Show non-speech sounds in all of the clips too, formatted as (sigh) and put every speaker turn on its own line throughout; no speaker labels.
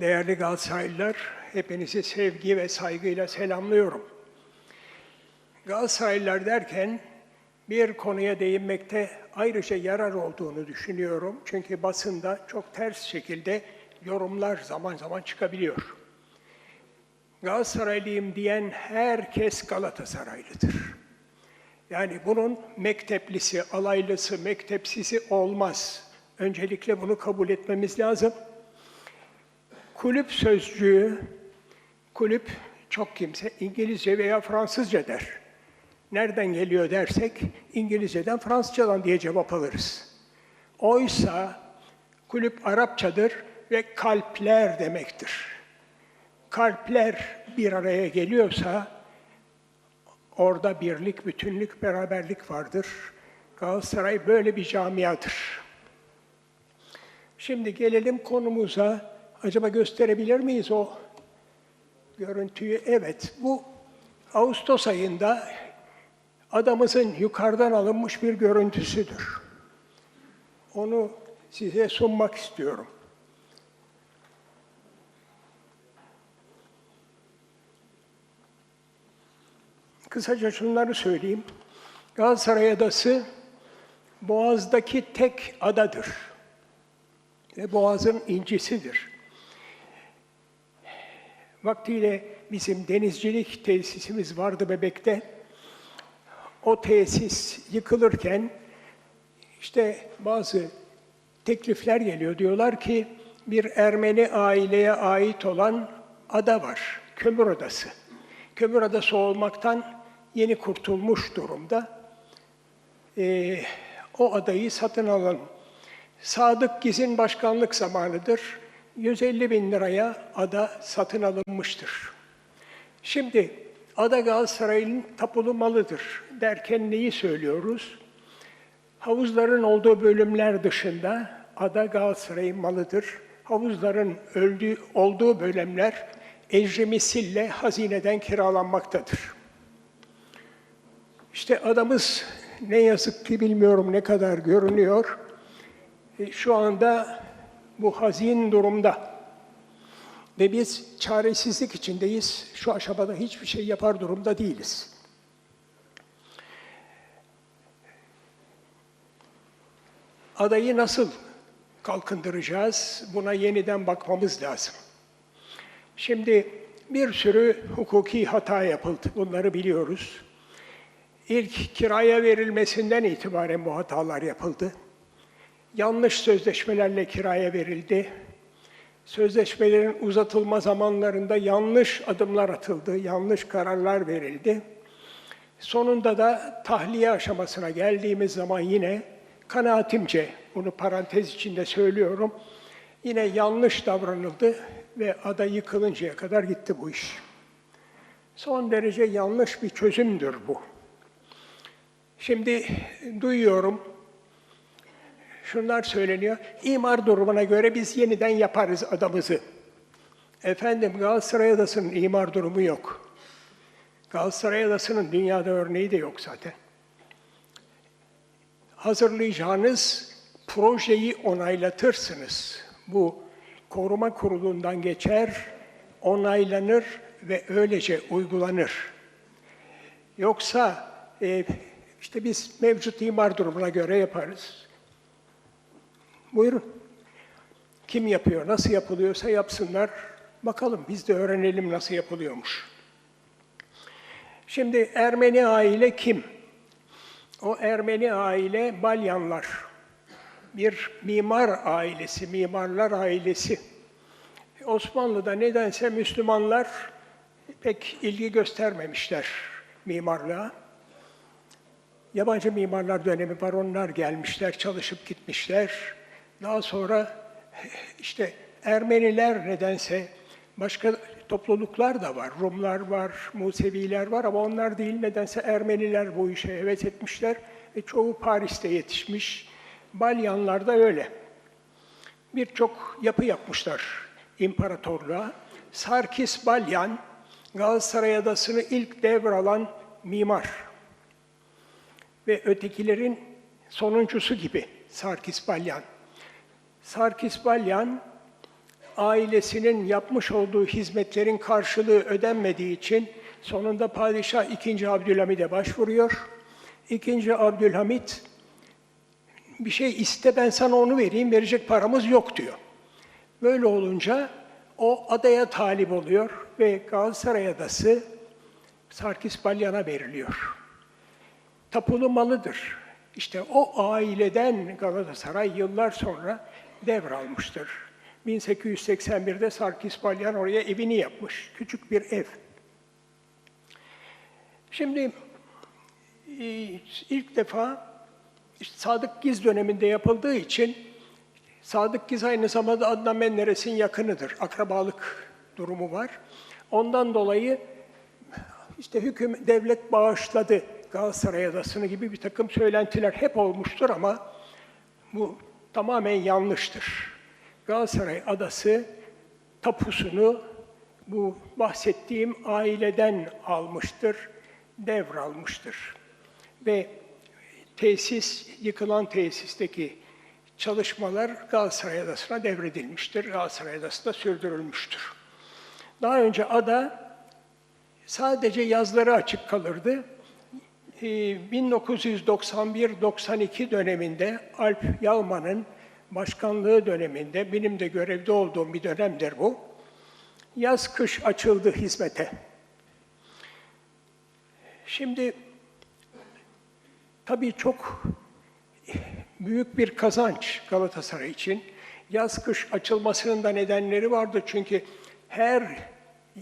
Değerli Galatasaraylılar, hepinizi sevgi ve saygıyla selamlıyorum. Galatasaraylılar derken bir konuya değinmekte ayrıca yarar olduğunu düşünüyorum. Çünkü basında çok ters şekilde yorumlar zaman zaman çıkabiliyor. Galatasaraylıyım diyen herkes Galatasaraylıdır. Yani bunun mekteplisi, alaylısı, mektepsisi olmaz. Öncelikle bunu kabul etmemiz lazım. Kulüp sözcüğü, kulüp çok kimse İngilizce veya Fransızca der. Nereden geliyor dersek İngilizceden Fransızcadan diye cevap alırız. Oysa kulüp Arapçadır ve kalpler demektir. Kalpler bir araya geliyorsa orada birlik, bütünlük, beraberlik vardır. Galatasaray böyle bir camiadır. Şimdi gelelim konumuza. Acaba gösterebilir miyiz o görüntüyü? Evet, bu Ağustos ayında adamızın yukarıdan alınmış bir görüntüsüdür. Onu size sunmak istiyorum. Kısaca şunları söyleyeyim. Galatasaray Adası Boğaz'daki tek adadır. Ve Boğaz'ın incisidir. Vaktiyle bizim denizcilik tesisimiz vardı Bebek'te. O tesis yıkılırken işte bazı teklifler geliyor. Diyorlar ki bir Ermeni aileye ait olan ada var, kömür adası. Kömür adası olmaktan yeni kurtulmuş durumda. Ee, o adayı satın alalım. Sadık Giz'in başkanlık zamanıdır. 150 bin liraya ada satın alınmıştır. Şimdi ada Galatasaray'ın tapulu malıdır derken neyi söylüyoruz? Havuzların olduğu bölümler dışında ada Galatasaray'ın malıdır. Havuzların öldüğü, olduğu bölümler ecri misille hazineden kiralanmaktadır. İşte adamız ne yazık ki bilmiyorum ne kadar görünüyor. E, şu anda bu hazin durumda. Ve biz çaresizlik içindeyiz. Şu aşamada hiçbir şey yapar durumda değiliz. Adayı nasıl kalkındıracağız? Buna yeniden bakmamız lazım. Şimdi bir sürü hukuki hata yapıldı. Bunları biliyoruz. İlk kiraya verilmesinden itibaren bu hatalar yapıldı. Yanlış sözleşmelerle kiraya verildi. Sözleşmelerin uzatılma zamanlarında yanlış adımlar atıldı, yanlış kararlar verildi. Sonunda da tahliye aşamasına geldiğimiz zaman yine kanaatimce, bunu parantez içinde söylüyorum, yine yanlış davranıldı ve ada yıkılıncaya kadar gitti bu iş. Son derece yanlış bir çözümdür bu. Şimdi duyuyorum, şunlar söyleniyor, imar durumuna göre biz yeniden yaparız adamızı. Efendim Galatasaray Adası'nın imar durumu yok. Galatasaray Adası'nın dünyada örneği de yok zaten. Hazırlayacağınız projeyi onaylatırsınız. Bu koruma kurulundan geçer, onaylanır ve öylece uygulanır. Yoksa e, işte biz mevcut imar durumuna göre yaparız. Buyurun. Kim yapıyor, nasıl yapılıyorsa yapsınlar. Bakalım biz de öğrenelim nasıl yapılıyormuş. Şimdi Ermeni aile kim? O Ermeni aile Balyanlar. Bir mimar ailesi, mimarlar ailesi. Osmanlı'da nedense Müslümanlar pek ilgi göstermemişler mimarlığa. Yabancı mimarlar dönemi var, onlar gelmişler, çalışıp gitmişler. Daha sonra (laughs) işte Ermeniler nedense başka topluluklar da var. Rumlar var, Museviler var ama onlar değil nedense Ermeniler bu işe evet etmişler ve çoğu Paris'te yetişmiş. Balyanlar da öyle. Birçok yapı yapmışlar imparatorluğa. Sarkis Balyan, Galatasaray Adası'nı ilk devralan mimar. Ve ötekilerin sonuncusu gibi Sarkis Balyan. Sarkis Balyan ailesinin yapmış olduğu hizmetlerin karşılığı ödenmediği için sonunda padişah 2. Abdülhamid'e başvuruyor. 2. Abdülhamid bir şey iste ben sana onu vereyim verecek paramız yok diyor. Böyle olunca o adaya talip oluyor ve Galatasaray Adası Sarkis Balyan'a veriliyor. Tapulu malıdır. İşte o aileden Galatasaray yıllar sonra devralmıştır. 1881'de Sarkis Balyan oraya evini yapmış. Küçük bir ev. Şimdi e, ilk defa Sadık Giz döneminde yapıldığı için Sadık Giz aynı zamanda Adnan Menderes'in yakınıdır. Akrabalık durumu var. Ondan dolayı işte hüküm devlet bağışladı Galatasaray Adası'nı gibi bir takım söylentiler hep olmuştur ama bu tamamen yanlıştır. Galatasaray Adası tapusunu bu bahsettiğim aileden almıştır, devralmıştır. Ve tesis, yıkılan tesisteki çalışmalar Galatasaray Adası'na devredilmiştir. Galatasaray Adası'nda sürdürülmüştür. Daha önce ada sadece yazları açık kalırdı. Ee, 1991-92 döneminde Alp Yalman'ın başkanlığı döneminde, benim de görevde olduğum bir dönemdir bu, yaz-kış açıldı hizmete. Şimdi tabii çok büyük bir kazanç Galatasaray için. Yaz-kış açılmasının da nedenleri vardı çünkü her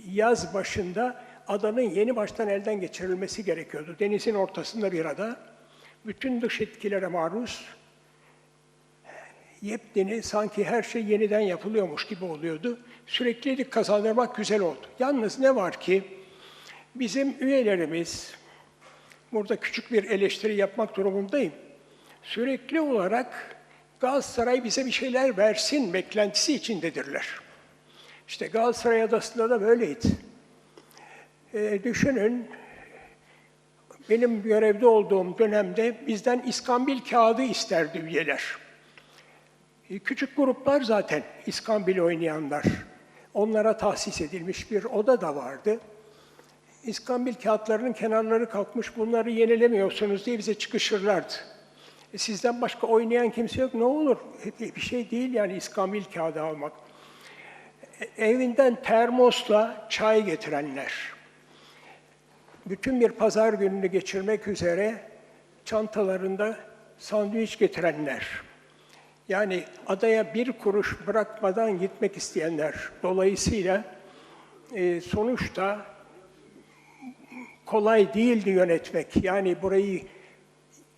yaz başında adanın yeni baştan elden geçirilmesi gerekiyordu. Denizin ortasında bir ada, bütün dış etkilere maruz, yepyeni, sanki her şey yeniden yapılıyormuş gibi oluyordu. Süreklilik kazandırmak güzel oldu. Yalnız ne var ki, bizim üyelerimiz, burada küçük bir eleştiri yapmak durumundayım, sürekli olarak Galatasaray bize bir şeyler versin beklentisi içindedirler. İşte Galatasaray Adası'nda da böyleydi. E, düşünün, benim görevde olduğum dönemde bizden iskambil kağıdı isterdi üyeler. E, küçük gruplar zaten iskambil oynayanlar. Onlara tahsis edilmiş bir oda da vardı. İskambil kağıtlarının kenarları kalkmış, bunları yenilemiyorsunuz diye bize çıkışırlardı. E, sizden başka oynayan kimse yok, ne olur? E, bir şey değil yani iskambil kağıdı almak. E, evinden termosla çay getirenler, bütün bir pazar gününü geçirmek üzere çantalarında sandviç getirenler, yani adaya bir kuruş bırakmadan gitmek isteyenler. Dolayısıyla e, sonuçta kolay değildi yönetmek. Yani burayı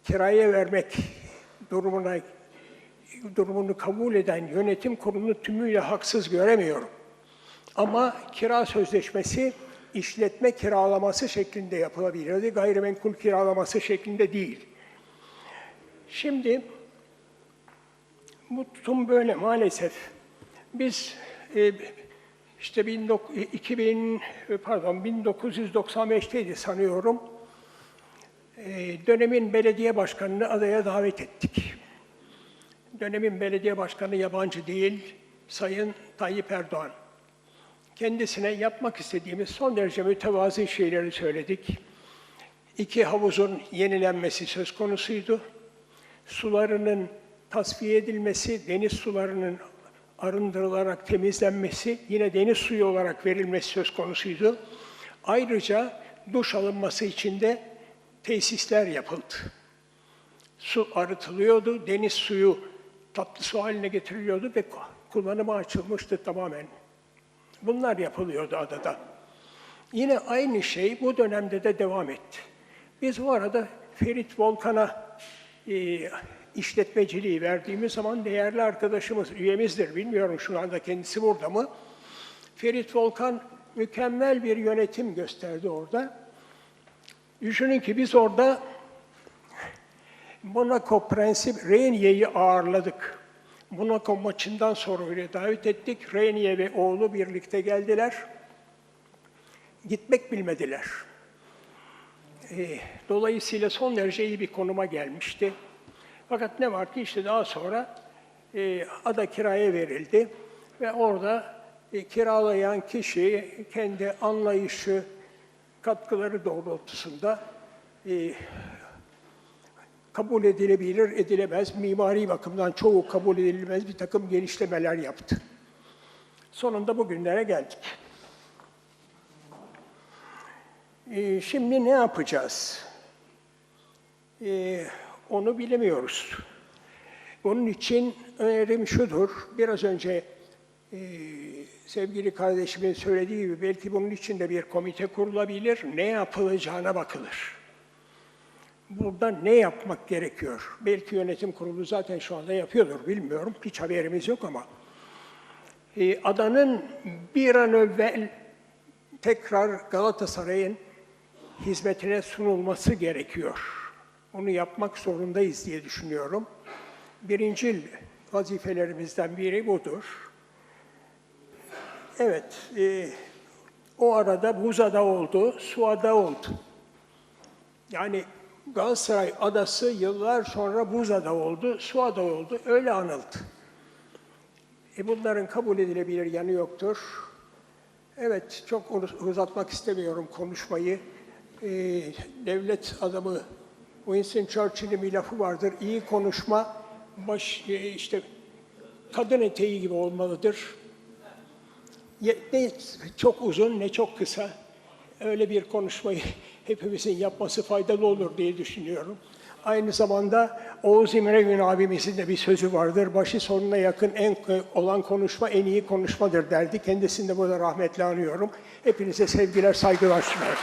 kiraya vermek durumuna durumunu kabul eden yönetim kurulunu tümüyle haksız göremiyorum. Ama kira sözleşmesi işletme kiralaması şeklinde yapılabilirdi. Gayrimenkul kiralaması şeklinde değil. Şimdi bu tutum böyle maalesef. Biz e, işte 2000 pardon 1995'teydi sanıyorum. E, dönemin belediye başkanını adaya davet ettik. Dönemin belediye başkanı yabancı değil, Sayın Tayyip Erdoğan. Kendisine yapmak istediğimiz son derece mütevazı şeyleri söyledik. İki havuzun yenilenmesi söz konusuydu. Sularının tasfiye edilmesi, deniz sularının arındırılarak temizlenmesi, yine deniz suyu olarak verilmesi söz konusuydu. Ayrıca duş alınması için de tesisler yapıldı. Su arıtılıyordu, deniz suyu tatlı su haline getiriliyordu ve kullanıma açılmıştı tamamen. Bunlar yapılıyordu adada. Yine aynı şey bu dönemde de devam etti. Biz bu arada Ferit Volkan'a e, işletmeciliği verdiğimiz zaman değerli arkadaşımız, üyemizdir, bilmiyorum şu anda kendisi burada mı? Ferit Volkan mükemmel bir yönetim gösterdi orada. Düşünün ki biz orada Monaco Prensip Reynier'i ağırladık. Monaco maçından sonra öyle davet ettik. Reynier ve oğlu birlikte geldiler. Gitmek bilmediler. E, dolayısıyla son derece iyi bir konuma gelmişti. Fakat ne var ki işte daha sonra e, ada kiraya verildi. ve orada e, kiralayan kişi kendi anlayışı, katkıları doğrultusunda e, kabul edilebilir, edilemez, mimari bakımdan çoğu kabul edilmez bir takım genişlemeler yaptı. Sonunda bugünlere geldik. Ee, şimdi ne yapacağız? Ee, onu bilemiyoruz. Bunun için önerim şudur, biraz önce e, sevgili kardeşimin söylediği gibi belki bunun için de bir komite kurulabilir, ne yapılacağına bakılır. Burada ne yapmak gerekiyor? Belki yönetim kurulu zaten şu anda yapıyordur, bilmiyorum. Hiç haberimiz yok ama. Ee, adanın bir an evvel tekrar Galatasaray'ın hizmetine sunulması gerekiyor. Onu yapmak zorundayız diye düşünüyorum. Birincil vazifelerimizden biri budur. Evet, e, o arada Buza'da oldu, Suada oldu. Yani Galatasaray adası yıllar sonra Buza'da oldu, Suada oldu, öyle anıldı. E bunların kabul edilebilir yanı yoktur. Evet, çok uz- uzatmak istemiyorum konuşmayı. E, devlet adamı Winston Churchill'in bir lafı vardır. İyi konuşma baş e, işte kadın eteği gibi olmalıdır. Ne çok uzun ne çok kısa. Öyle bir konuşmayı hepimizin yapması faydalı olur diye düşünüyorum. Aynı zamanda Oğuz İmre Gün abimizin de bir sözü vardır. Başı sonuna yakın en olan konuşma en iyi konuşmadır derdi. Kendisini de burada rahmetle anıyorum. Hepinize sevgiler, saygılar sunarım.